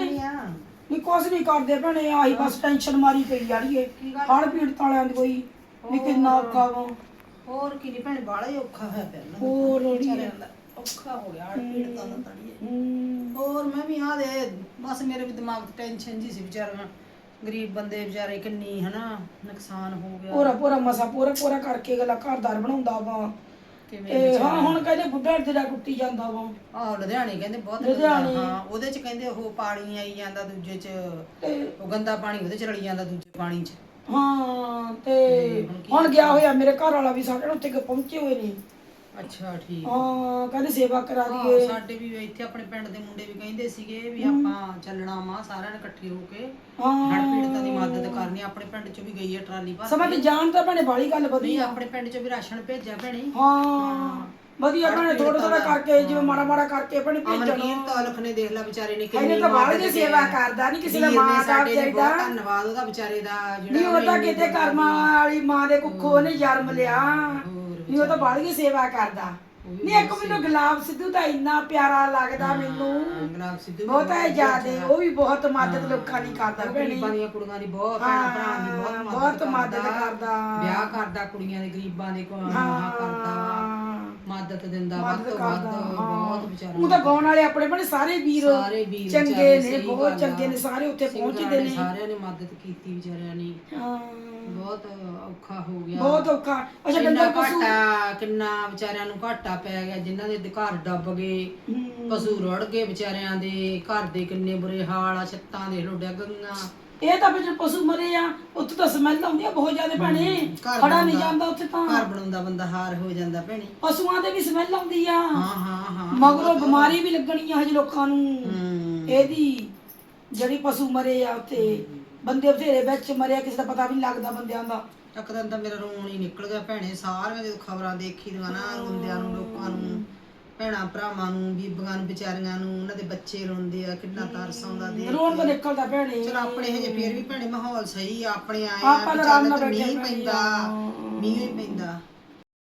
ਨਹੀਂ। ਕੁਛ ਨਹੀਂ ਕਰਦੇ ਭੈਣੇ ਆਹੀ ਬਸ ਟੈਨਸ਼ਨ ਮਾਰੀ ਪਈ ਜਾੜੀਏ ਹੜ ਪੀੜਤ ਵਾਲਿਆਂ ਦੀ ਕੋਈ ਵੀ ਕਿੰਨਾ ਔਖਾ ਵਾ। ਹੋਰ ਕੀ ਨਹੀਂ ਭੈਣੇ ਬਾਲਾ ਹੀ ਔਖਾ ਹੋਇਆ ਪਿਆ ਨਾ ਹੋਰ ਔਖਾ ਹੋ ਗਿਆ ਹੜ ਪੀੜਤਾਂ ਦਾ ਤੜੀਏ ਹੂੰ ਹੋਰ ਮੈਂ ਵੀ ਆ ਦੇ ਬਸ ਮੇਰੇ ਵੀ ਦਿਮਾਗ 'ਚ ਟੈਨਸ਼ਨ ਜੀ ਸੀ ਵਿਚਾਰਾ ਗਰੀਬ ਬੰਦੇ ਵਿਚਾਰੇ ਕਿੰਨੀ ਹਨਾ ਨੁਕਸਾਨ ਹੋ ਗਿਆ। ਪੂਰਾ ਪੂਰਾ ਮਸਾ ਪੂਰਾ ਪੂਰਾ ਕਰਕੇ ਗਲਾ ਘਰਦਾਰ ਬਣਾਉਂਦਾ ਵਾ। ਕਿਵੇਂ ਤੇ ਹਾਂ ਹੁਣ ਕਹਿੰਦੇ ਬੁੱਢਾ ਜਿਹੜਾ ਟੁੱਟੀ ਜਾਂਦਾ ਵਾ। ਆਹ ਲੁਧਿਆਣੇ ਕਹਿੰਦੇ ਬਹੁਤ ਲੁਧਿਆਣੇ। ਹਾਂ ਉਹਦੇ 'ਚ ਕਹਿੰਦੇ ਉਹ ਪਾਣੀ ਆਈ ਜਾਂਦਾ ਦੂਜੇ 'ਚ ਤੇ ਉਹ ਗੰਦਾ ਪਾਣੀ ਉਹਦੇ 'ਚ ਰਲੀ ਜਾਂਦਾ ਦੂਜੇ ਪਾਣੀ 'ਚ। ਹਾਂ ਤੇ ਹੁਣ ਗਿਆ ਹੋਇਆ ਮੇਰੇ ਘਰ ਵਾਲਾ ਵੀ ਸਾਡੇ ਉੱਥੇ ਕਿ ਪਹੁੰਚੇ ਹੋਏ ਨੇ। ਅੱਛਾ ਠੀਕ। ਹਾਂ ਕਹਿੰਦੇ ਸੇਵਾ ਕਰਾ ਹਾਂ, ਦਈਏ। ਸਾਡੇ ਵੀ ਇੱਥੇ ਆਪਣੇ ਪਿੰਡ ਦੇ ਮੁੰਡੇ ਵੀ ਕਹਿੰਦੇ ਸੀਗੇ ਵੀ ਆਪਾਂ ਚੱਲਣਾ ਵਾ ਸਾਰਿਆਂ ਨੇ ਇਕੱਠੇ ਹੋ ਕੇ। ਹਾਂ। ਹੜ ਪੀੜਤਾਂ ਦੀ ਮਦਦ ਕਰਨੀ ਆਪਣੇ ਪਿੰਡ 'ਚ ਵੀ ਗਈ ਹੈ ਟਰਾਲੀ ਭਰ ਸਮਾਂ ਤੇ ਜਾਣ ਤਾਂ ਭੈਣੇ ਬਾਲੀ ਗੱਲ ਨਹੀਂ ਵਧੀਆ। ਆਪਣੇ ਪਿੰਡ 'ਚ ਵੀ ਰਾਸ਼ਨ ਭੇਜਿਆ ਭੈਣੇ। ਹਾਂ। ਵਧੀਆ ਭੈਣੇ ਥੋੜਾ ਥੋੜਾ ਕਰਕੇ ਜਿਵੇਂ ਮਾੜਾ ਮਾੜਾ ਕਰਕੇ ਭੈਣੇ ਭੇਜਣ। ਅਮਨਕੀਰ ਤੋਲਖ ਨੇ ਦੇਖ ਲਾ ਵਿਚਾਰੇ ਨੇ ਇਹਨੇ ਕਿੰਨੀ ਤਾਂ ਬਾਹਰ ਦੀ ਸੇਵਾ ਕਰਦਾ ਨਹੀਂ ਕਿਸੇ ਦਾ ਵੀਰ ਨੇ ਮਾਂ ਦਾ ਸਾਡੇ ਬਹੁਤ ਧੰਨਵਾਦ ਉਹਦਾ ਵਿਚਾਰੇ ਦਾ ਨਹੀਂ ਜਿਹੜਾ ਉਹ ਤਾਂ ਕਿਤੇ ਕਰਮਾਂ ਵਾਲੀ ਮਾਂ ਦੇ ਕੁੱਖੋਂ ਉਹਨੇ ਜਨਮ ਲਿਆ। ਨਹੀਂ ਉਹ ਤਾਂ ਬਾਹਰ ਦੀ ਸੇਵਾ ਕਰਦਾ। ਨਹੀਂ ਇੱਕ ਮੈਨੂੰ ਗੁਲਾਬ ਸਿੱਧੂ ਤਾਂ ਇੰਨਾ ਪਿਆਰਾ ਲੱਗਦਾ ਮੈਨੂੰ। ਗੁਲਾਬ ਸਿੱਧੂ ਵੀ ਬਹੁਤ ਹੈ ਜਿਆਦੇ ਉਹ ਵੀ ਬਹੁਤ ਮਦਦ ਲੋਕਾਂ ਦੀ ਕਰਦਾ ਗਰੀਬਾਂ ਦੀਆਂ ਕੁੜੀਆਂ ਦੀ ਬਹੁਤ ਭੈਣਾਂ ਭਰਾਵਾਂ ਦੀ ਬਹੁਤ ਮਦਦ ਕਰਦਾ। ਵਿਆਹ ਕਰਦਾ ਕੁੜੀਆਂ ਦੇ ਗਰੀਬਾਂ ਦੇ ਕੋਲ ਕਰਦਾ। ਮਦਦ ਦਿੰਦਾ ਵੱਧ ਤੋਂ ਵੱਧ ਬਹੁਤ ਵਿਚਾਰਾ ਉਹ ਤਾਂ ਗਾਉਣ ਵਾਲੇ ਆਪਣੇ ਬਣੇ ਸਾਰੇ ਵੀਰ ਸਾਰੇ ਵੀਰ ਚੰਗੇ ਵਿਚਾਰੇ ਨੇ ਸਹੀ ਬਹੁਤ ਗੱਲ ਚੰਗੇ। ਨੇ ਸਾਰੇ ਉੱਥੇ ਪਹੁੰਚਦੇ ਨੇ। ਸਾਰਿਆਂ ਨੇ ਮਦਦ ਕੀਤੀ ਵਿਚਾਰਿਆਂ ਨੇ। ਹਾਂ। ਬਹੁਤ ਔਖਾ ਹੋ ਗਿਆ। ਬਹੁਤ ਔਖਾ। ਅੱਛਾ ਕਿੰਨਾ ਡੰਗਰ ਪਸ਼ੂ ਘਾਟਾ ਕਿੰਨਾ ਵਿਚਾਰਿਆਂ ਨੂੰ ਘਾਟਾ ਪੈ ਗਿਆ ਜਿਨ੍ਹਾਂ ਦੇ ਘਰ ਡੱਬ ਗਏ ਹਮ, ਪਸ਼ੂ ਰੁੜ ਗਏ ਵਿਚਾਰਿਆਂ ਦੇ ਘਰ ਦੇ ਕਿੰਨੇ ਬੁਰੇ ਹਾਲ ਆ ਛੱਤਾਂ ਦੇ ਲੋ ਡਿੱਗੀਆਂ ਇਹ ਤਾਂ ਵਿੱਚ ਪਸ਼ੂ ਮਰੇ ਆ ਉੱਥੇ ਤਾਂ ਸਮੈਲ ਆਉਂਦੀ ਆ ਬਹੁਤ ਜ਼ਿਆਦਾ ਭੈਣੇ। ਘਰ ਖੜਾ ਨਹੀਂ ਬਣਾਉਂਦਾ- ਜਾਂਦਾ ਉੱਥੇ ਤਾਂ। ਘਰ ਬਣਾਉਂਦਾ ਬੰਦਾ ਹਾਰ ਹੋ ਜਾਂਦਾ ਭੈਣੇ। ਪਸ਼ੂਆਂ ਦੇ ਵੀ ਸਮੈਲ ਆਉਂਦੀ ਆ। ਹਾਂ ਹਾਂ ਹਾਂ। ਮਗਰੋਂ ਬਿਮਾਰੀ ਵੀ ਲੱਗਣੀ ਆ ਹਜੇ ਲੋਕਾਂ ਨੂੰ। ਹੂੰ। ਇਹਦੀ ਜਿਹੜੀ ਪਸ਼ੂ ਮਰੇ ਆ ਉੱਥੇ ਬੰਦੇ ਬਥੇਰੇ ਵਿੱਚ ਮਰਿਆ ਕਿਸੇ ਦਾ ਪਤਾ ਵੀ ਨਹੀਂ ਲੱਗਦਾ ਬੰਦਿਆਂ ਦਾ। ਇੱਕ ਦਿਨ ਤਾਂ ਮੇਰਾ ਰੋਣ ਹੀ ਨਿਕਲ ਗਿਆ ਭੈਣੇ ਸਾਰੀਆਂ ਜਦੋਂ ਖਬਰਾਂ ਦੇਖੀ ਦੀਆਂ ਨਾ ਰੋਂਦਿਆਂ ਨੂੰ ਲੋਕਾਂ ਭੈਣਾਂ ਭਰਾਵਾਂ ਨੂੰ ਬੀਬੀਆਂ ਨੂੰ ਵਿਚਾਰੀਆਂ ਨੂੰ ਉਹਨਾਂ ਦੇ ਬੱਚੇ ਰੋਂਦੇ ਆ ਕਿੰਨਾ ਤਰਸ ਆਉਂਦਾ ਦੇਖ ਰੋਣ ਤਾਂ ਨਿਕਲਦਾ ਭੈਣੇ। ਚਲੋ ਆਪਣੇ ਹਜੇ ਫੇਰ ਵੀ ਭੈਣੇ ਮਾਹੌਲ ਸਹੀ ਆ ਆਪਣੇ ਆਏ ਆਪਾਂ ਆ ਤਾਂ ਆਰਾਮ ਤੇ ਬੈਠੇ ਮੀਂਹ ਪੈਂਦਾ। ਮੀਂਹ ਹੀ ਪੈਂਦਾ।